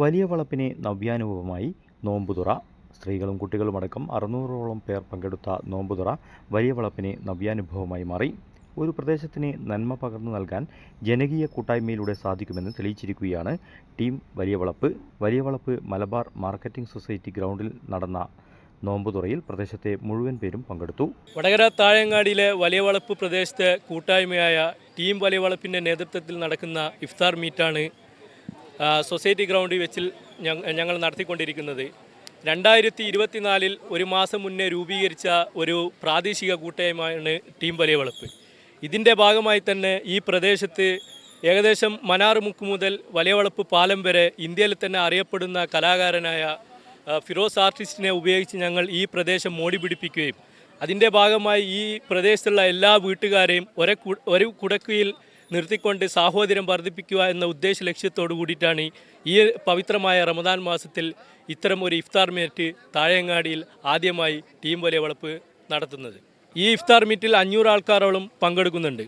വലിയ വളപ്പിനെ നവ്യാനുഭവമായി നോമ്പുതുറ. സ്ത്രീകളും കുട്ടികളുമടക്കം അറുന്നൂറോളം പേർ പങ്കെടുത്ത നോമ്പുതുറ വലിയ വളപ്പിനെ നവ്യാനുഭവമായി മാറി. ഒരു പ്രദേശത്തിന് നന്മ പകർന്നു നൽകാൻ ജനകീയ കൂട്ടായ്മയിലൂടെ സാധിക്കുമെന്ന് തെളിയിച്ചിരിക്കുകയാണ് ടീം വലിയ വളപ്പ്. വലിയ വളപ്പ് മലബാർ മാർക്കറ്റിംഗ് സൊസൈറ്റി ഗ്രൗണ്ടിൽ നടന്ന നോമ്പുതുറയിൽ പ്രദേശത്തെ മുഴുവൻ പേരും പങ്കെടുത്തു. വടകര താഴങ്ങാടിയിലെ വലിയ വളപ്പ് പ്രദേശത്തെ കൂട്ടായ്മയായ ടീം വലിയ വളപ്പിന്റെ നേതൃത്വത്തിൽ നടക്കുന്ന ഇഫ്താർ മീറ്റാണ് സൊസൈറ്റി ഗ്രൗണ്ടിൽ വെച്ചിൽ ഞങ്ങൾ നടത്തിക്കൊണ്ടിരിക്കുന്നത്. രണ്ടായിരത്തി ഇരുപത്തിനാലിൽ ഒരു മാസം മുന്നേ രൂപീകരിച്ച ഒരു പ്രാദേശിക കൂട്ടായ്മയാണ് ടീം വലിയ വളപ്പ്. ഇതിന്റെ ഭാഗമായി തന്നെ ഈ പ്രദേശത്ത് ഏകദേശം മനാറുമുക്ക് മുതൽ വലിയ വളപ്പ് പാലം വരെ ഇന്ത്യയിൽ തന്നെ അറിയപ്പെടുന്ന കലാകാരനായ ഫിറോസ് ആർട്ടിസ്റ്റിനെ ഉപയോഗിച്ച് ഞങ്ങൾ ഈ പ്രദേശം മോടി പിടിപ്പിക്കുകയും അതിന്റെ ഭാഗമായി ഈ പ്രദേശത്തുള്ള എല്ലാ വീട്ടുകാരെയും ഒരേ ഒരു കുടക്കീഴിൽ നിർത്തിക്കൊണ്ട് സാഹോദര്യം വർദ്ധിപ്പിക്കുക എന്ന ഉദ്ദേശ ലക്ഷ്യത്തോടു കൂടിയിട്ടാണ് ഈ പവിത്രമായ റമദാൻ മാസത്തിൽ ഇത്തരം ഒരു ഇഫ്താർ മീറ്റ് താഴെങ്ങാടിയിൽ ആദ്യമായി ടീം വലിയ വളപ്പ് നടത്തുന്നത്. ഈ ഇഫ്താർ മീറ്റിൽ അഞ്ഞൂറ് ആൾക്കാരോളം പങ്കെടുക്കുന്നുണ്ട്.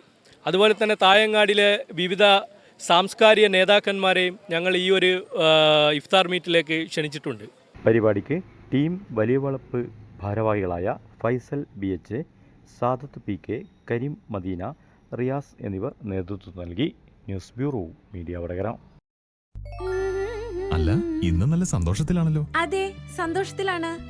അതുപോലെ തന്നെ താഴെങ്ങാടിയിലെ വിവിധ സാംസ്കാരിക നേതാക്കന്മാരെയും ഞങ്ങൾ ഈ ഒരു ഇഫ്താർ മീറ്റിലേക്ക് ക്ഷണിച്ചിട്ടുണ്ട്. പരിപാടിക്ക് ടീം വലിയ വളപ്പ് ഭാരവാഹികളായ Faisal B H Sadath P K Kareem Madeena Riyas എന്നിവർ നേതൃത്വം നൽകി ന്യൂസ് ബ്യൂറോ മീഡിയ വടകര. അല്ല ഇന്ന് നല്ല സന്തോഷത്തിലാണല്ലോ. അതെ സന്തോഷത്തിലാണ്.